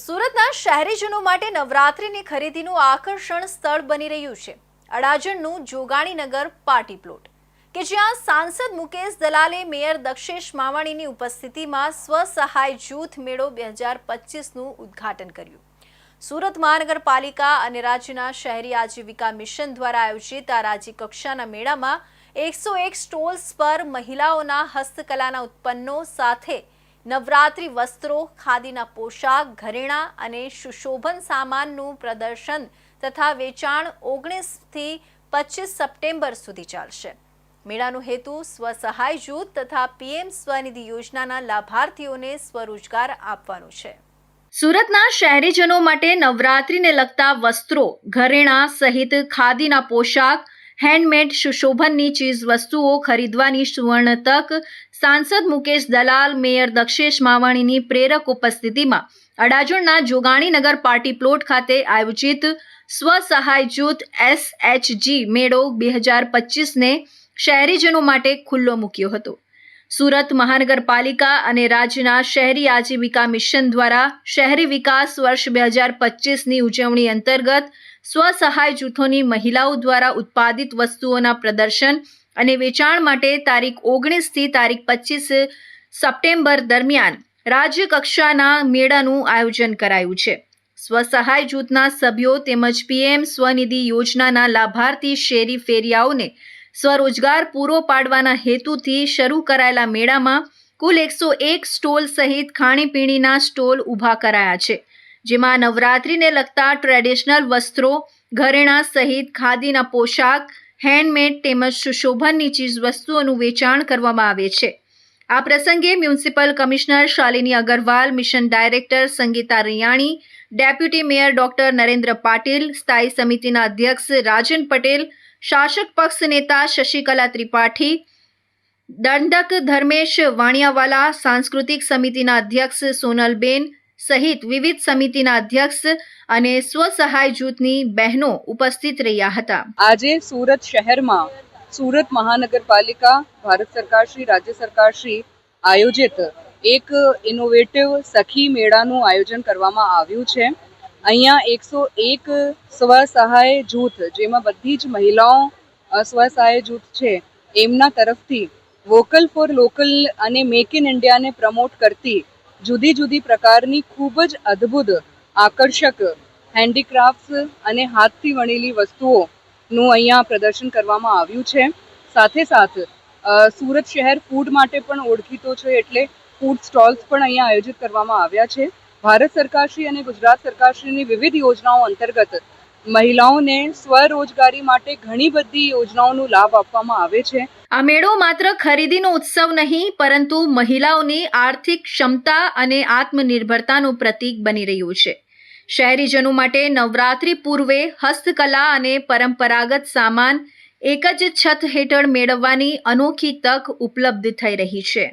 સુરતના શહેરીજનો માટે નવરાત્રિની ખરીદીનું આકર્ષણ સ્થળ બની રહ્યું છે. અડાજણનું જોગાણીનગર પાર્ટી પ્લોટ, કે જ્યાં સાંસદ મુકેશ દલાલે, મેયર દક્ષેશ માવાણીની ઉપસ્થિતિમાં સ્વસહાય જૂથ મેળો બે હજાર પચીસનું ઉદ્ઘાટન કર્યું. સુરત મહાનગરપાલિકા અને રાજ્યના શહેરી આજીવિકા મિશન દ્વારા આયોજિત આ રાજ્ય કક્ષાના મેળામાં એકસો એક સ્ટોલ્સ પર મહિલાઓના હસ્તકલાના ઉત્પન્નો સાથે નવરાત્રિ વસ્ત્રો, ખાદીના પોશાક, ઘરેણાં અને સુશોભન સામાનનું પ્રદર્શન તથા વેચાણ ઓગણીસથી પચીસ સપ્ટેમ્બર સુધી ચાલશે. મેળાનો હેતુ સ્વસહાય જૂથ તથા પીએમ સ્વનિધિ યોજનાના લાભાર્થીઓને સ્વરોજગાર આપવાનો છે. સુરતના શહેરીજનો માટે નવરાત્રિને લગતા વસ્ત્રો, ઘરેણાં સહિત ખાદીના પોશાક હેન્ડમેડ સુશોભનની ચીજ વસ્તુઓ ખરીદવાની સુવર્ણ તક સાંસદ મુકેશ દલાલ, મેયર દક્ષેશ માવાણીની પ્રેરક ઉપસ્થિતિમાં અડાજણના જોગાણીનગર પાર્ટી પ્લોટ ખાતે આયોજિત સ્વસહાય જૂથ એસએચજી મેળો બે હજાર પચીસને શહેરીજનો માટે ખુલ્લો મૂક્યો હતો. સુરત મહાનગરપાલિકા અને રાજ્યના શહેરી આજીવિકા મિશન દ્વારા શહેરી વિકાસ વર્ષ બે હજાર પચીસની ઉજવણી અંતર્ગત સ્વસહાય જૂથોની મહિલાઓ દ્વારા ઉત્પાદિત વસ્તુઓના પ્રદર્શન અને વેચાણ માટે તારીખ ઓગણીસથી તારીખ પચીસ સપ્ટેમ્બર દરમિયાન રાજ્ય કક્ષાના મેળાનું આયોજન કરાયું છે. સ્વસહાય જૂથના સભ્યો તેમજ પીએમ સ્વનિધિ યોજનાના લાભાર્થી શેરી ફેરિયાઓને સ્વરોજગાર પૂરો પાડવાના હેતુથી શરૂ કરાયેલા મેળામાં કુલ એકસો એક સ્ટોલ સહિત ખાણીપીણીના સ્ટોલ ઊભા કરાયા છે. જેમાં નવરાત્રિને લગતા ટ્રેડિશનલ વસ્ત્રો, ઘરેણાં સહિત ખાદીના પોશાક હેન્ડમેડ તેમજ સુશોભનની ચીજ વસ્તુઓનું વેચાણ કરવામાં આવે છે. આ પ્રસંગે municipal commissioner Shalini Agarwal, mission director Sangeeta Riyani, deputy mayor doctor Narendra Patil, સ્થાયી સમિતિના અધ્યક્ષ રાજન પટેલ શાસક પક્ષ નેતા શશિકલા ત્રિપાઠી, દંડક ધર્મેશ વાણિયાવાલા, સાંસ્કૃતિક સમિતિના અધ્યક્ષ સોનલબેન સહિત વિવિધ સમિતિના અધ્યક્ષ અને સ્વસહાય જૂથની બહેનો ઉપસ્થિત રહ્યા હતા. આજે સુરત શહેરમાં સુરત મહાનગરપાલિકા, ભારત સરકાર શ્રી, રાજ્ય સરકાર શ્રી આયોજિત એક ઇનોવેટિવ સખી મેળાનું આયોજન કરવામાં આવ્યું છે. અહીંયા એકસો એક સ્વસહાય જૂથ, જેમાં બધી જ મહિલાઓ સ્વ સ્વસહાય જૂથ છે. એમના તરફથી વોકલ ફોર લોકલ અને મેક ઇન ઇન્ડિયાને પ્રમોટ કરતી જુદી જુદી પ્રકારની ખૂબ જ અદ્ભુત, આકર્ષક હેન્ડીક્રાફ્ટ્સ અને હાથથી વણેલી વસ્તુઓનું અહીંયા પ્રદર્શન કરવામાં આવ્યું છે. સાથે સાથ સુરત શહેર ફૂડ માટે પણ ઓળખીતો છે એટલે ફૂડ સ્ટોલ્સ પણ અહીંયા આયોજિત કરવામાં આવ્યા છે. ભારત સરકારશ્રી અને ગુજરાત સરકારશ્રીની વિવિધ યોજનાઓ અંતર્ગત મહિલાઓને સ્વરોજગારી માટે ઘણી બધી યોજનાઓનો લાભ આપવામાં આવે છે. આ મેળો માત્ર ખરીદીનો ઉત્સવ નહીં, પરંતુ મહિલાઓની આર્થિક ક્ષમતા અને આત્મનિર્ભરતાનું પ્રતીક બની રહ્યું છે. શહેરીજનો માટે નવરાત્રિ પૂર્વે હસ્તકલા અને પરંપરાગત સામાન એક જ છત હેઠળ મેળવવાની અનોખી તક ઉપલબ્ધ થઈ રહી છે.